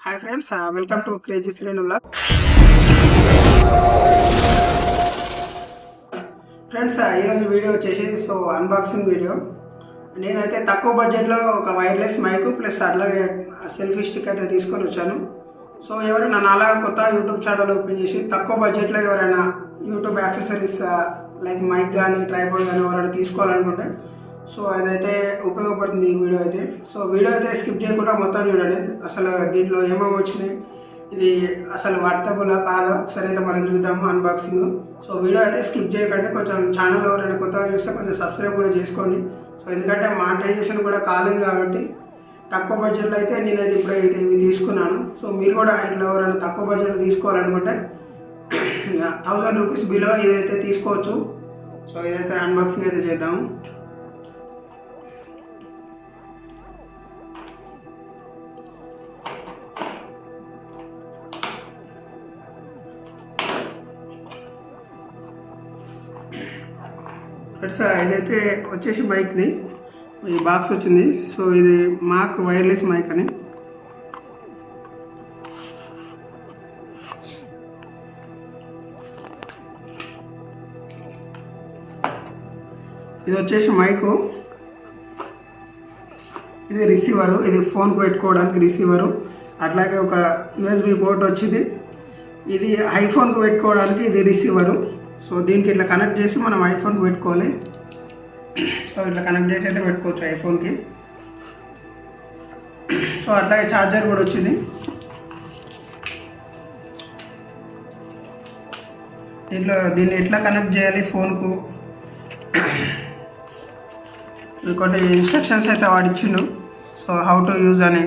Hi friends welcome to crazy శ్రేణుల friends ఈరోజు video వచ్చేసి సో అన్బాక్సింగ్ వీడియో. నేనైతే తక్కువ బడ్జెట్లో ఒక వైర్లెస్ మైక్ ప్లస్ అట్లాగే సెల్ఫీ స్టిక్ అయితే తీసుకొని వచ్చాను. సో ఎవరైనా అలా కొత్త యూట్యూబ్ ఛానల్ ఓపెన్ చేసి తక్కువ బడ్జెట్లో ఎవరైనా యూట్యూబ్ యాక్సెసరీస్ లైక్ మైక్ కానీ ట్రైపాడ్ కానీ ఎవరైనా తీసుకోవాలనుకుంటే సో అదైతే ఉపయోగపడుతుంది ఈ వీడియో అయితే. సో వీడియో అయితే స్కిప్ చేయకుండా మొత్తం చూడండి. అసలు దీంట్లో ఏమేమి వచ్చినాయి? ఇది అసలు వర్తబులా కాదా? ఒకసారి అయితే మనం చూద్దాము అన్బాక్సింగ్ సో వీడియో అయితే స్కిప్ చేయకండి. కొంచెం ఛానల్ ఎవరైనా కొత్తగా చూస్తే కొంచెం సబ్స్క్రైబ్ కూడా చేసుకోండి. సో ఎందుకంటే మానిటైజేషన్ కూడా కాలేదు కాబట్టి తక్కువ బడ్జెట్లో అయితే నేనైతే ఇప్పుడు అయితే ఇవి తీసుకున్నాను. సో మీరు కూడా ఇట్లా ఎవరైనా తక్కువ బడ్జెట్లో తీసుకోవాలనుకుంటే థౌజండ్ రూపీస్ బిలో ఇదైతే తీసుకోవచ్చు. సో ఇదైతే అన్బాక్సింగ్ అయితే చేద్దాము. ఫ్రెండ్స్ ఇదైతే వచ్చేసి మైక్ది ఈ బాక్స్ వచ్చింది. సో ఇది మాక్ వైర్లెస్ మైక్ అని. ఇది వచ్చేసి మైకు ఇది రిసీవరు ఇది ఫోన్కు పెట్టుకోవడానికి రిసీవరు అట్లాగే ఒక యూఎస్బి పోర్ట్ వచ్చింది. ఇది ఐఫోన్కు పెట్టుకోవడానికి ఇది రిసీవరు సో దీనికి ఇట్లా కనెక్ట్ చేసి మనం ఐఫోన్కి పెట్టుకోవాలి. సో ఇట్లా కనెక్ట్ చేసి అయితే పెట్టుకోవచ్చు ఐఫోన్కి సో అట్లాగే ఛార్జర్ కూడా వచ్చింది. దీంట్లో దీన్ని ఎట్లా కనెక్ట్ చేయాలి ఫోన్కు కొన్ని ఇన్స్ట్రక్షన్స్ అయితే వాడిచ్చిండు సో హౌ టు యూజ్ అని.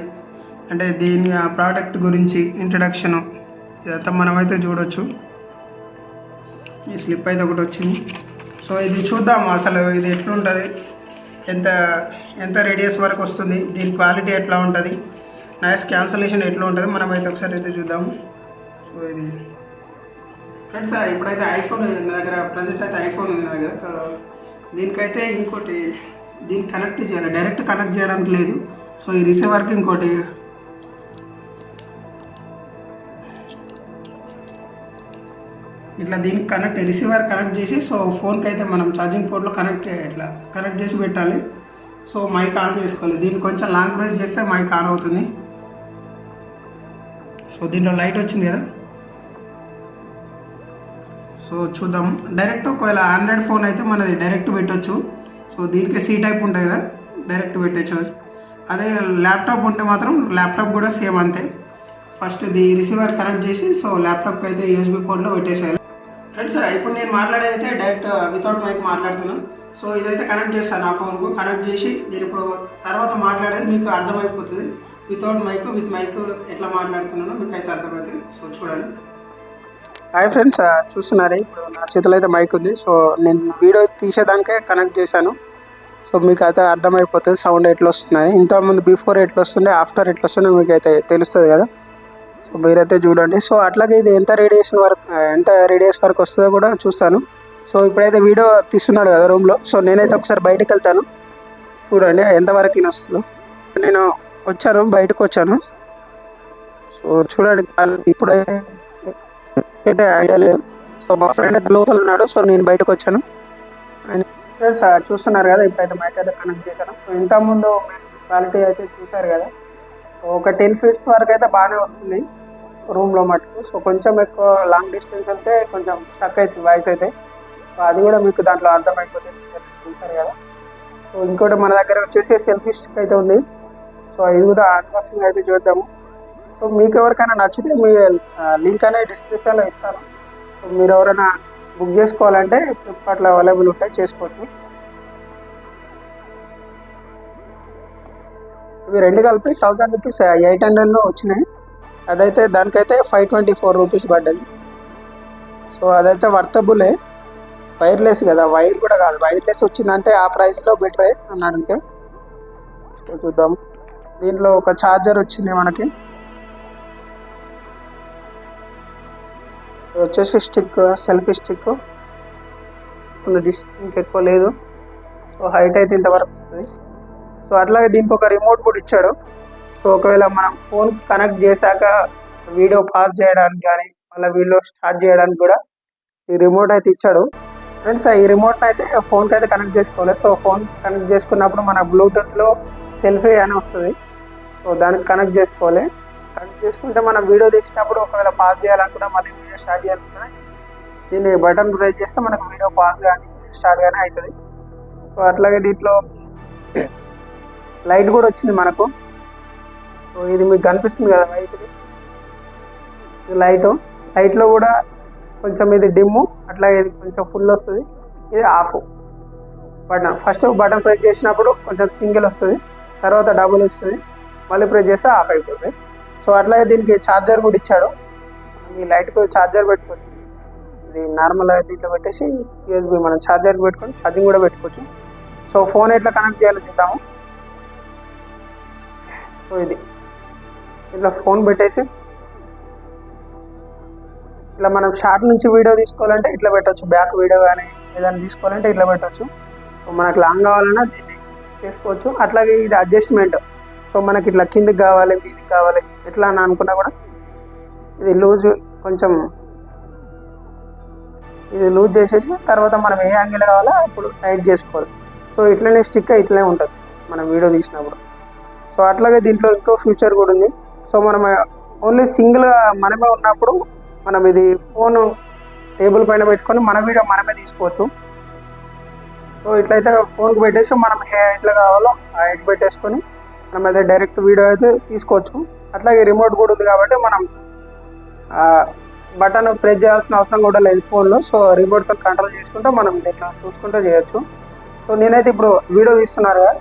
అంటే దీని ఆ ప్రోడక్ట్ గురించి ఇంట్రడక్షను ఇదంతా మనమైతే చూడొచ్చు. ఈ స్లిప్ అయితే ఒకటి వచ్చింది. సో ఇది చూద్దాం అసలు ఇది ఎట్లుంటుంది ఎంత ఎంత రేడియస్ వరకు వస్తుంది దీని క్వాలిటీ ఎట్లా ఉంటుంది నాయిస్ క్యాన్సలేషన్ ఎట్లా ఉంటుంది మనం అయితే ఒకసారి అయితే చూద్దాము. సో ఇది ఫ్రెండ్స్ ఇప్పుడైతే ఐఫోన్ ఉంది నా దగ్గర ప్రజెంట్ అయితే ఐఫోన్ ఉంది నా దగ్గర. దీనికైతే ఇంకోటి దీన్ని కనెక్ట్ చేయాలి. డైరెక్ట్ కనెక్ట్ చేయడానికి లేదు. సో ఈ రిసీవర్కి ఇంకోటి ఇట్లా దీనికి కనెక్ట్ రిసీవర్ కనెక్ట్ చేసి సో ఫోన్కి అయితే మనం ఛార్జింగ్ పోర్ట్లో కనెక్ట్ ఇట్లా కనెక్ట్ చేసి పెట్టాలి. సో మైక్ ఆన్ చేసుకోవాలి. దీన్ని కొంచెం లాంగ్ ప్రెస్ చేస్తే మైక్ ఆన్ అవుతుంది. సో దీంట్లో లైట్ వచ్చింది కదా? సో చూద్దాం. డైరెక్ట్ ఒకవేళ ఆండ్రాయిడ్ ఫోన్ అయితే మనది డైరెక్ట్ పెట్టొచ్చు. సో దీనికి సీ టైప్ ఉంటుంది కదా? డైరెక్ట్ పెట్టచ్చు. అదే ల్యాప్టాప్ ఉంటే మాత్రం ల్యాప్టాప్ కూడా సేమ్ అంతే. ఫస్ట్ ఇది రిసీవర్ కనెక్ట్ చేసి సో ల్యాప్టాప్కి అయితే యూఎస్బీ పోర్ట్లో పెట్టేసేయాలి. ఫ్రెండ్స్ ఇప్పుడు నేను మాట్లాడేదైతే డైరెక్ట్ వితౌట్ uh, మైక్ మాట్లాడుతున్నాను సో ఇదైతే కనెక్ట్ చేస్తాను నా ఫోన్కు కనెక్ట్ చేసి నేను ఇప్పుడు తర్వాత మాట్లాడేది మీకు అర్థమైపోతుంది. వితౌట్ మైక్ విత్ మైక్ ఎట్లా మాట్లాడుతున్నానో మీకు అయితే అర్థమవుతుంది సో చూడండి హాయ్ ఫ్రెండ్స్ uh, చూస్తున్నారే? ఇప్పుడు నా చేతిలో అయితే మైక్ ఉంది. సో నేను వీడియో తీసేదానికే కనెక్ట్ చేశాను. సో మీకు అయితే అర్థమైపోతుంది సౌండ్ ఎట్లా వస్తుందని. ఇంతకుముందు బిఫోర్ ఎట్లా వస్తుండే ఆఫ్టర్ ఎట్లా వస్తుండే మీకు అయితే తెలుస్తుంది కదా. సో మీరైతే చూడండి. సో అట్లాగే ఇది ఎంత రేడియేషన్ వరకు ఎంత రేడియస్ వరకు వస్తుందో కూడా చూస్తాను. సో ఇప్పుడైతే వీడియో తీస్తున్నాడు కదా రూమ్లో సో నేనైతే ఒకసారి బయటకు వెళ్తాను. చూడండి ఎంతవరకు ఈయన వస్తుందో. నేను వచ్చాను బయటకు వచ్చాను. సో చూడండి ఇప్పుడైతే అయితే ఐడియా లేదు. సో మా ఫ్రెండ్ అయితే లోపల ఉన్నాడు సో నేను బయటకు వచ్చాను. అండ్ చూస్తున్నారు కదా ఇప్పుడైతే మైక్ అయితే కనెక్ట్ చేశాను సో ఇంతకుముందు క్వాలిటీ అయితే చూశారు కదా. ఒక టెన్ ఫీట్స్ వరకు అయితే బాగానే వస్తుంది రూమ్లో మటుకు. సో కొంచెం ఎక్కువ లాంగ్ డిస్టెన్స్ వెళ్తే కొంచెం స్టక్ అవుతుంది వాయిస్ అయితే. సో అది కూడా మీకు దాంట్లో అర్థమైపోతుంది చూసారు కదా. సో ఇంకోటి మన దగ్గర వచ్చేసి సెల్ఫీ స్టిక్ అయితే ఉంది. సో ఇది కూడా అన్బాక్సింగ్ అయితే చూద్దాము. సో మీకు ఎవరికైనా నచ్చితే మీ లింక్ అనేది డిస్క్రిప్షన్లో ఇస్తాను. సో మీరు ఎవరైనా బుక్ చేసుకోవాలంటే ఫ్లిప్కార్ట్లో అవైలబుల్ ఉంటాయి చేసుకోవచ్చు. ఇవి రెండు కలిపి థౌజండ్ రూపీస్ ఎయిట్ హండ్రెడ్లో వచ్చినాయి. అదైతే దానికైతే ఫైవ్ ట్వంటీ ఫోర్ రూపీస్ పడ్డది. సో అదైతే వర్తబులే వైర్లెస్ కదా వైర్ కూడా కాదు. వైర్లెస్ వచ్చిందంటే ఆ ప్రైస్లో బెటరే అని అడిగితే. చూద్దాం. దీంట్లో ఒక ఛార్జర్ వచ్చింది మనకి. వచ్చేసి స్టిక్ సెల్ఫీ స్టిక్ డిస్టెన్స్ ఎక్కువ లేదు. సో హైట్ అయితే ఇంతవరకు వస్తుంది. సో అట్లాగే దీనికి ఒక రిమోట్ కూడా ఇచ్చాడు. సో ఒకవేళ మనం ఫోన్ కనెక్ట్ చేశాక వీడియో పాజ్ చేయడానికి కానీ మళ్ళీ వీడియో స్టార్ట్ చేయడానికి కూడా ఈ రిమోట్ అయితే ఇచ్చాడు. ఫ్రెండ్స్ ఈ రిమోట్ అయితే ఫోన్కి అయితే కనెక్ట్ చేసుకోవాలి. సో ఫోన్ కనెక్ట్ చేసుకున్నప్పుడు మన బ్లూటూత్లో సెల్ఫీ అని వస్తుంది. సో దానికి కనెక్ట్ చేసుకోవాలి. కనెక్ట్ చేసుకుంటే మనం వీడియో తీసినప్పుడు ఒకవేళ పాజ్ చేయాలనుకున్నా మళ్ళీ వీడియో స్టార్ట్ చేయాలనుకున్నా దీన్ని బటన్ ప్రెస్ చేస్తే మనకు వీడియో పాజ్ కానీ స్టార్ట్ కానీ అవుతుంది. సో అట్లాగే దీంట్లో లైట్ కూడా వచ్చింది మనకు. సో ఇది మీకు కనిపిస్తుంది కదా లైట్ లైట్. లైట్లో కూడా కొంచెం ఇది డిమ్ము అట్లాగే ఇది కొంచెం ఫుల్ వస్తుంది. ఇది off. Button first button press చేసినప్పుడు కొంచెం సింగిల్ వస్తుంది. తర్వాత డబుల్ వస్తుంది. మళ్ళీ ప్రెస్ చేస్తే ఆఫ్ అయిపోతుంది. సో అట్లాగే దీనికి ఛార్జర్ కూడా ఇచ్చాడు. ఈ లైట్కు ఛార్జర్ పెట్టుకోవచ్చు. ఇది నార్మల్ దీంట్లో పెట్టేసి యూఎస్బి మనం ఛార్జర్ పెట్టుకొని ఛార్జింగ్ కూడా పెట్టుకోవచ్చు. సో ఫోన్ ఎట్లా కనెక్ట్ చేయాలో చూద్దాము. సో ఇది. ఇట్లా ఫోన్ పెట్టేసి ఇట్లా మనం షార్ట్ నుంచి వీడియో తీసుకోవాలంటే ఇట్లా పెట్టవచ్చు బ్యాక్ వీడియో కానీ ఏదైనా తీసుకోవాలంటే ఇట్లా పెట్టవచ్చు సో మనకు లాంగ్ కావాలన్నా దీన్ని చేసుకోవచ్చు. అట్లాగే ఇది అడ్జస్ట్మెంట్. సో మనకి ఇట్లా కిందికి కావాలి మీదికి కావాలి ఎట్లా అని అనుకున్నా కూడా ఇది లూజ్ కొంచెం ఇది లూజ్ చేసేసి తర్వాత మనం ఏ యాంగిల్ కావాలో అప్పుడు టైట్ చేసుకోవాలి. సో ఇట్లనే స్టిక్ ఇట్లనే ఉంటుంది మనం వీడియో తీసినప్పుడు. సో అట్లాగే దీంట్లో ఇంకో ఫ్యూచర్ కూడా ఉంది. సో మనం ఓన్లీ సింగిల్గా మనమే ఉన్నప్పుడు మనం ఇది ఫోన్ టేబుల్ పైన పెట్టుకొని మన వీడియో మనమే తీసుకోవచ్చు. సో ఇట్లయితే ఫోన్కి పెట్టేసి మనం హే ఎట్లా కావాలో ఆ హెడ్ పెట్టేసుకొని మనం అయితే డైరెక్ట్ వీడియో అయితే తీసుకోవచ్చు. అట్లాగే రిమోట్ కూడా ఉంది కాబట్టి మనం బటన్ ప్రెస్ చేయాల్సిన అవసరం కూడా లేదు ఫోన్లో సో రిమోట్తో కంట్రోల్ చేసుకుంటే మనం ఇట్లా చూసుకుంటూ చేయొచ్చు. సో నేనైతే ఇప్పుడు వీడియో తీస్తున్నారు కదా.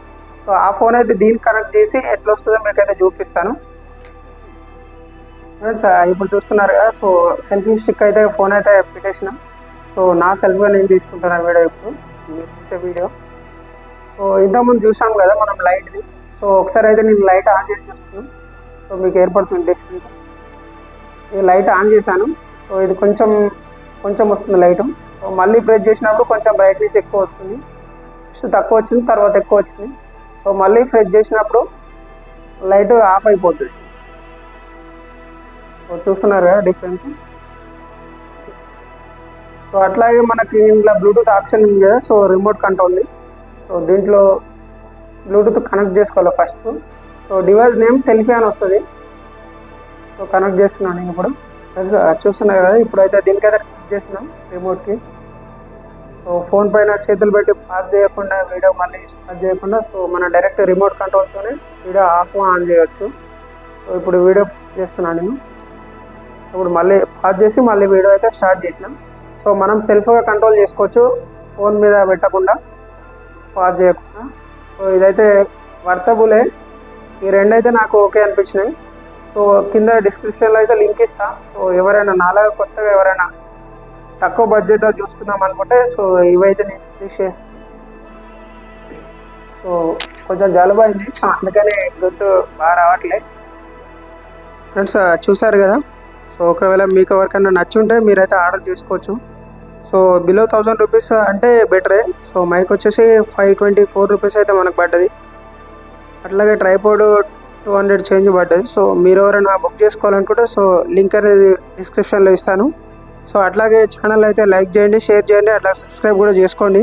సో ఆ ఫోన్ అయితే దీనికి కనెక్ట్ చేసి ఎట్లా వస్తుందో మీకైతే చూపిస్తాను. ఫ్రెండ్స్ ఇప్పుడు చూస్తున్నారు కదా సో సెల్ఫీ స్టిక్ అయితే ఫోన్ అయితే పెట్టేసిన. సో నా సెల్ఫీ నేను తీసుకుంటాను వీడియో ఇప్పుడు. మీరు చూసే వీడియో. సో ఇంతకుముందు చూసాం కదా మనం లైట్ది సో ఒకసారి అయితే నేను లైట్ ఆన్ చేసి చూస్తున్నాను సో మీకు ఏర్పడుతుంది డిఫరెంట్ ఈ లైట్ ఆన్ చేశాను. సో ఇది కొంచెం కొంచెం వస్తుంది లైట్ సో మళ్ళీ ప్రెస్ చేసినప్పుడు కొంచెం బ్రైట్నెస్ ఎక్కువ వస్తుంది. ఫస్ట్ తక్కువ వచ్చింది తర్వాత ఎక్కువ వచ్చింది. సో మళ్ళీ ప్రెస్ చేసినప్పుడు లైట్ ఆఫ్ అయిపోతుంది. సో చూస్తున్నారు కదా డిఫరెన్స్? సో అట్లాగే మనకి ఇంట్లో బ్లూటూత్ ఆప్షన్ ఉంది కదా సో రిమోట్ కంట్రోల్ది సో దీంట్లో బ్లూటూత్ కనెక్ట్ చేసుకోవాలి first. So device name selfie అని వస్తుంది. సో కనెక్ట్ చేస్తున్నాను నేను ఇప్పుడు. ఫ్రెండ్స్ చూస్తున్నారు కదా ఇప్పుడైతే దీనికైతే కనెక్ట్ చేస్తున్నాం రిమోట్కి. సో ఫోన్ పైన చేతులు పెట్టి పాస్ చేయకుండా వీడియో మళ్ళీ స్టార్ట్ చేయకుండా సో మన డైరెక్ట్ రిమోట్ కంట్రోల్తోనే వీడియో ఆఫ్ ఆన్ చేయొచ్చు. సో ఇప్పుడు వీడియో చేస్తున్నాను నేను. ఇప్పుడు మళ్ళీ పాజ్ చేసి మళ్ళీ వీడియో అయితే స్టార్ట్ చేసినాం. సో మనం సెల్ఫ్గా కంట్రోల్ చేసుకోవచ్చు ఫోన్ మీద పెట్టకుండా పాజ్ చేయకుండా. సో ఇదైతే వర్తబులే. ఈ రెండైతే నాకు ఓకే అనిపించినాయి. సో కింద డిస్క్రిప్షన్లో అయితే లింక్ ఇస్తా. సో ఎవరైనా నాలాగా కొత్తగా ఎవరైనా తక్కువ బడ్జెట్లో చూసుకుందాం అనుకుంటే సో ఇవైతే నేను సజెస్ట్ చేస్తాను సో కొంచెం జలుబు అయింది సో అందుకనే గొంతు బాగా రావట్లేదు ఫ్రెండ్స్ చూసారు కదా? సో ఒకవేళ మీకు ఎవరికైనా నచ్చుంటే మీరైతే ఆర్డర్ చేసుకోవచ్చు. సో బిలో థౌజండ్ రూపీస్ అంటే బెటరే సో మైక్ వచ్చేసి ఫైవ్ ట్వంటీ ఫోర్ రూపీస్ అయితే మనకు పడ్డది. అట్లాగే ట్రైపోర్డ్ టూ హండ్రెడ్ చేంజ్ పడ్డది. సో మీరు ఎవరైనా బుక్ చేసుకోవాలనుకుంటే సో లింక్ అనేది డిస్క్రిప్షన్లో ఇస్తాను. సో అట్లాగే ఛానల్ అయితే లైక్ చేయండి షేర్ చేయండి అట్లా సబ్స్క్రైబ్ కూడా చేసుకోండి.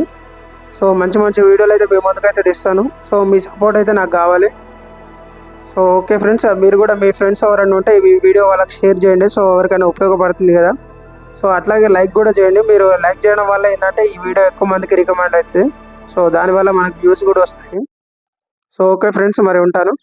సో మంచి మంచి వీడియోలు అయితే మీ ముందుకైతే తెస్తాను. సో మీ సపోర్ట్ అయితే నాకు కావాలి. సో ఓకే ఫ్రెండ్స్ మీరు కూడా మీ ఫ్రెండ్స్ ఎవరైనా ఉంటే ఈ వీడియో వాళ్ళకి షేర్ చేయండి. సో ఎవరికైనా ఉపయోగపడుతుంది కదా. సో అట్లాగే లైక్ కూడా చేయండి. మీరు లైక్ చేయడం వల్ల ఏంటంటే ఈ వీడియో ఎక్కువ మందికి రికమెండ్ అవుతుంది. సో దానివల్ల మనకు వ్యూస్ కూడా వస్తాయి. సో ఓకే ఫ్రెండ్స్ మరి ఉంటాను.